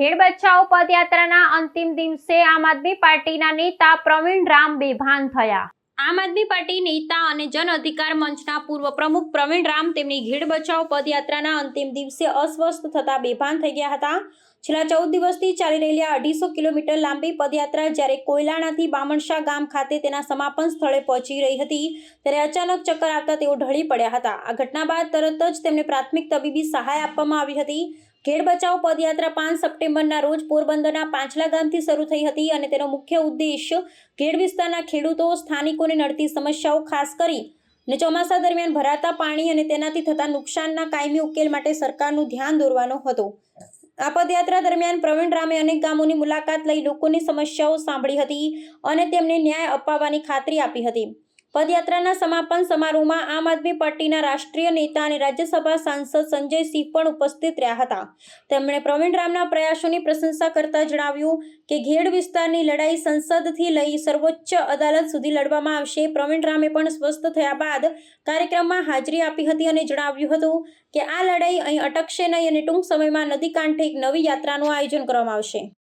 ખેડ બચાવ પદયાત્રાના અંતિમ દિવસે આમ આદમી પાર્ટીના નેતા પ્રવીણ રામ બેભાન થયા. આમ આદમી પાર્ટી નેતા અને જન અધિકાર મંચના પૂર્વ પ્રમુખ પ્રવીણ રામ તેમની ઘેડ બચાવ પદયાત્રાના અંતિમ દિવસે અસ્વસ્થ થતા બેભાન થઈ ગયા હતા. છેલ્લા ચૌદ દિવસથી ચાલી રહેલી અઢીસો કિલોમીટર લાંબી પદયાત્રા જ્યારે કોયલાણાથી બામણશા ગામ ખાતે તેના સમાપન સ્થળે પહોંચી રહી હતી, ત્યારે અચાનક ચક્કર આવતા તેઓ ઢળી પડ્યા હતા. આ ઘટના બાદ તરત જ તેમને પ્રાથમિક તબીબી સહાય આપવામાં આવી હતી. ઘેડ બચાવ પદયાત્રા પાંચ સપ્ટેમ્બરના રોજ પોરબંદરના પાંચલા ગામથી શરૂ થઈ હતી અને તેનો મુખ્ય ઉદ્દેશ ઘેડ વિસ્તારના ખેડૂતો, સ્થાનિકોને નડતી સમસ્યાઓ ખાસ કરી ને ચોમાસા દરમિયાન ભરાતા પાણી અને તેનાથી થતા નુકસાનના કાયમી ઉકેલ માટે સરકારનું ધ્યાન દોરવાનો હતો. આ પદયાત્રા દરમિયાન પ્રવીણ રામે અનેક ગામોની મુલાકાત લઈ લોકોની સમસ્યાઓ સાંભળી હતી અને તેમને ન્યાય અપાવવાની ખાતરી આપી હતી. પદયાત્રાના સમાપન સમારોહમાં આમ આદમી પાર્ટીના રાષ્ટ્રીય નેતા અને રાજ્યસભા સાંસદ સંજય સિંહ પણ ઉપસ્થિત રહ્યા હતા. તેમણે પ્રવીણ રામના પ્રયાસોની પ્રશંસા કરતા જણાવ્યું કે ઘેડ વિસ્તારની લડાઈ સંસદથી લઈ સર્વોચ્ચ અદાલત સુધી લડવામાં આવશે. પ્રવીણ રામે પણ સ્વસ્થ થયા બાદ કાર્યક્રમમાં હાજરી આપી હતી અને જણાવ્યું હતું કે આ લડાઈ અહીં અટકશે નહીં અને ટૂંક સમયમાં નદી કાંઠે એક નવી યાત્રાનું આયોજન કરવામાં આવશે.